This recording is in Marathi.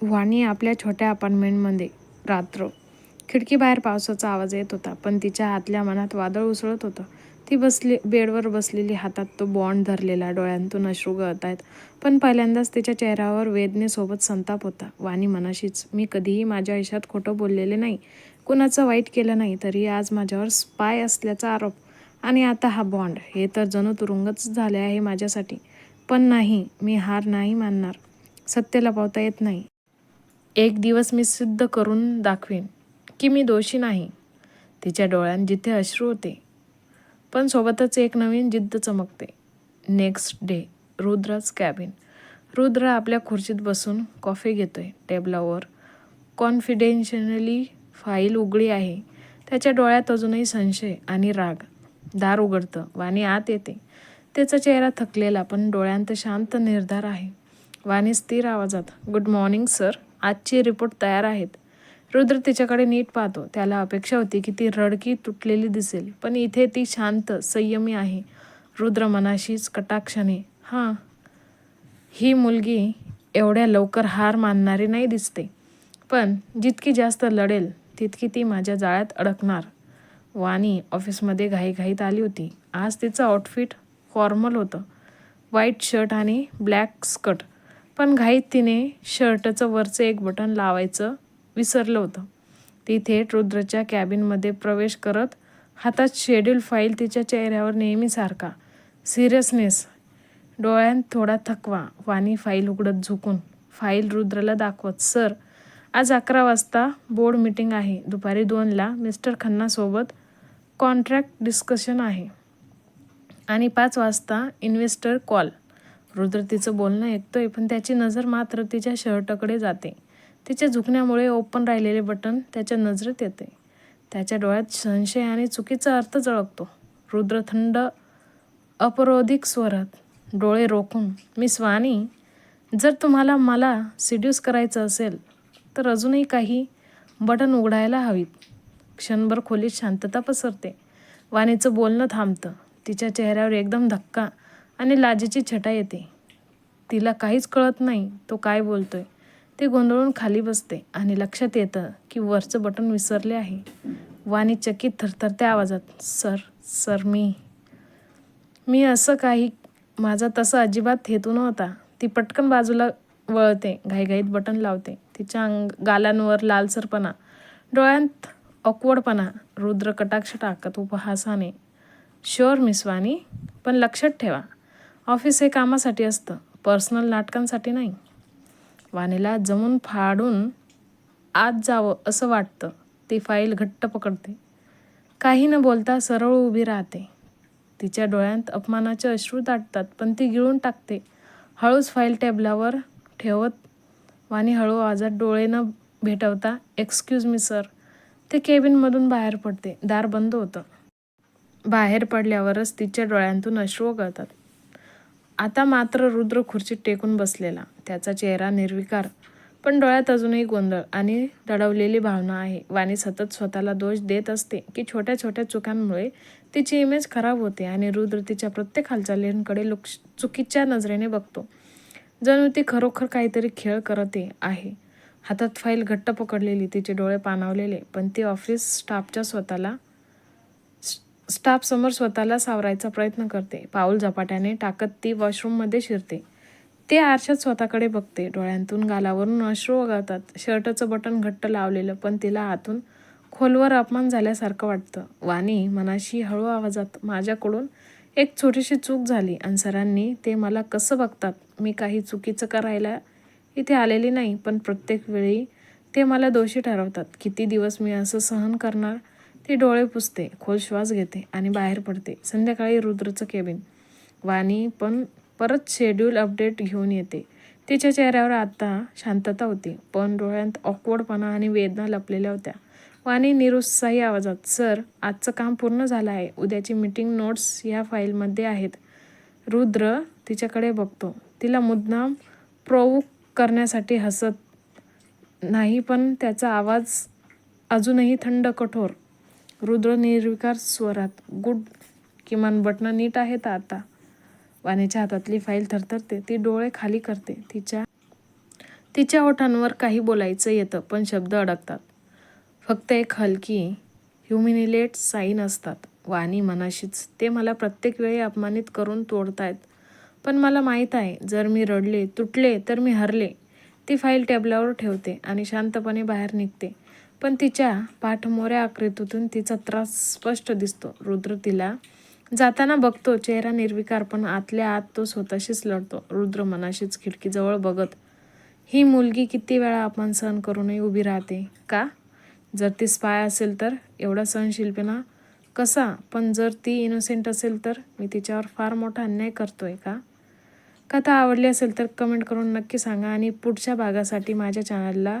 वाणी आपल्या छोट्या अपार्टमेंटमध्ये रात्र. खिडकीबाहेर पावसाचा आवाज येत होता पण तिच्या आतल्या मनात वादळ उसळत होतं. ती बसली बेडवर बसलेली हातात तो बॉन्ड धरलेला डोळ्यांतून अश्रू गळत आहेत. पण पहिल्यांदाच तिच्या चेहऱ्यावर वेदनेसोबत संताप होता. वाणी मनाशीच मी कधीही माझ्या आयुष्यात खोटं बोललेले नाही. कुणाचं वाईट केलं नाही तरी आज माझ्यावर स्पाय असल्याचा आरोप. आणि आता हा बॉन्ड. हे तर जणू तुरुंगच झाले आहे माझ्यासाठी. पण नाही मी हार नाही मानणार. सत्य लपवता येत नाही. एक दिवस मी सिद्ध करून दाखवीन की मी दोषी नाही. तिच्या डोळ्यात जिथे अश्रू होते. पण सोबतच एक नवीन जिद्द चमकते. नेक्स्ट डे रुद्रच कॅबिन रुद्र आपल्या खुर्चीत बसून कॉफी घेतोय. टेबलावर कॉन्फिडेन्शियली फाईल उघडी आहे. त्याच्या डोळ्यात अजूनही संशय आणि राग. दार उघडतं वाणी आत येते. त्याचा चेहरा थकलेला पण डोळ्यांत शांत निर्धार आहे. वाणी स्थिर आवाजात गुड मॉर्निंग सर आजची रिपोर्ट तयार आहेत. रुद्र तिच्याकडे नीट पाहतो. त्याला अपेक्षा होती की ती रडकी तुटलेली दिसेल पण इथे ती शांत संयमी आहे. रुद्र मनाशीच कटाक्षाने हां ही मुलगी एवढ्या लवकर हार मानणारी नाही दिसते. पण जितकी जास्त लढेल तितकी ती माझ्या जाळ्यात अडकणार. वाणी ऑफिसमध्ये घाईघाईत आली होती. आज तिचं आउटफिट फॉर्मल होतं. व्हाईट शर्ट आणि ब्लॅक स्कर्ट. पण घाईत तिने शर्टचं वरचं एक बटन लावायचं विसरलं होतं. ती थेट रुद्रच्या कॅबिनमध्ये प्रवेश करत हातात शेड्यूल फाईल तिच्या चेहऱ्यावर नेहमीसारखा सिरियसनेस डोळ्यांत थोडा थकवा वाणी फाईल उघडत झुकून. फाईल रुद्रला दाखवत सर आज अकरा वाजता बोर्ड मीटिंग आहे. दुपारी दोनला मिस्टर खन्नासोबत कॉन्ट्रॅक्ट डिस्कशन आहे. आणि पाच वाजता इन्व्हेस्टर कॉल रुद्र तिचं बोलणं ऐकतोय पण त्याची नजर मात्र तिच्या शर्टकडे जाते. तिच्या झुकण्यामुळे ओपन राहिलेले बटन त्याच्या नजरेत येते. त्याच्या डोळ्यात संशय आणि चुकीचा अर्थ झळकतो. रुद्र थंड अपरोधिक स्वरात डोळे रोखून मी स्वानी जर तुम्हाला मला सिड्यूस करायचं असेल तर अजूनही काही बटन उघडायला हवीत. क्षणभर खोलीत शांतता पसरते. वाणीचं बोलणं थांबतं. तिच्या चेहऱ्यावर एकदम धक्का आणि लाजेची छटा येते. तिला काहीच कळत नाही तो काय बोलतोय. ते गोंधळून खाली बसते आणि लक्षात येतं की वरचं बटन विसरले आहे. वाणी चकित थरथरत्या आवाजात सर सर मी मी असं काही माझा तसं अजिबात हेतू नव्हता. ती पटकन बाजूला वळते घाईघाईत बटन लावते. तिच्या अंग गालांवर लालसरपणा डोळ्यांत ऑकवर्डपणा रुद्र कटाक्ष टाकत उपहासाने शुअर मिसवानी पण लक्षात ठेवा ऑफिस हे कामासाठी असतं. पर्सनल नाटकांसाठी नाही. वाणीला जमून फाडून आत जावं असं वाटतं. ती फाईल घट्ट पकडते. काही न बोलता सरळ उभी राहते. तिच्या डोळ्यांत अपमानाचे अश्रू दाटतात पण ती गिळून टाकते. हळूच फाईल टेबलावर ठेवत वाणी हळू आजात डोळे न भेटवता एक्सक्यूज मी सर ते केबिनमधून बाहेर पडते. दार बंद होतं. बाहेर पडल्यावरच तिच्या डोळ्यांतून अश्रू गळतात आता मात्र रुद्र खुर्चीत टेकून बसलेला. त्याचा चेहरा निर्विकार पण डोळ्यात अजूनही गोंधळ आणि दडवलेली भावना आहे. वाणी सतत स्वतःला दोष देत असते की छोट्या छोट्या चुकांमुळे तिची इमेज खराब होते आणि रुद्र तिच्या प्रत्येक हालचालींकडे लुक्ष चुकीच्या नजरेने बघतो. जणू ती खरोखर काहीतरी खेळ करते आहे. हातात फाईल घट्ट पकडलेली तिचे डोळे पाणावलेले पण ती ऑफिस स्टाफच्या स्वतःला स्टाफसमोर स्वतःला सावरायचा प्रयत्न करते. पाऊल झपाट्याने टाकत ती वॉशरूममध्ये शिरते. ते आरशात स्वतःकडे बघते. डोळ्यांतून गालावरून अश्रू वगळतात. शर्टचं बटन घट्ट लावलेलं पण तिला आतून खोलवर अपमान झाल्यासारखं वाटतं. वाणी मनाशी हळू आवाजात माझ्याकडून एक छोटीशी चूक झाली. आणि सरांनी ते मला कसं बघतात? मी काही चुकीचं करायला इथे आलेली नाही पण प्रत्येक वेळी ते मला दोषी ठरवतात. किती दिवस मी असं सहन करणार ती डोळे पुसते खोल श्वास घेते आणि बाहेर पडते. संध्याकाळी रुद्रचं केबिन वाणी पण परत शेड्यूल अपडेट घेऊन येते. तिच्या चेहऱ्यावर आता शांतता होती पण डोळ्यांत ऑकवर्डपणा आणि वेदना लपलेल्या होत्या. वाणी निरुत्साही आवाजात सर आजचं काम पूर्ण झालं आहे. उद्याची मीटिंग नोट्स ह्या फाईलमध्ये आहेत. रुद्र तिच्याकडे बघतो. तिला मुद्दाम प्रोवोक करण्यासाठी हसत नाही पण त्याचा आवाज अजूनही थंड कठोर रुद्र निर्विकार स्वरात. गुड किमान बटणं नीट आहेत आता. वाणीच्या हातातली फाईल थरथरते. ती डोळे खाली करते. तिच्या तिच्या ओठांवर काही बोलायचं येतं पण शब्द अडकतात. फक्त एक हलकी ह्युमिनिलेट साईन असतात. वाणी मनाशीच. ते मला प्रत्येक वेळी अपमानित करून तोडतायत. पण मला माहीत आहे जर मी रडले तुटले तर मी हरले. ती फाईल टेबलावर ठेवते आणि शांतपणे बाहेर निघते. पण तिच्या पाठमोऱ्या आकृतीतून तिचा त्रास स्पष्ट दिसतो. रुद्र तिला जाताना बघतो चेहरा निर्विकार पण आतल्या आत तो स्वतःशीच लढतो. रुद्र मनाशीच खिडकीजवळ बघत ही मुलगी किती वेळा आपण सहन करूनही उभी राहते का? जर ती स्पाय असेल तर एवढा सहनशीलपणा कसा? पण जर ती इनोसेंट असेल तर मी तिच्यावर फार मोठा अन्याय करतोय का? कथा आवडली असेल तर कमेंट करून नक्की सांगा आणि पुढच्या भागासाठी माझ्या चॅनलला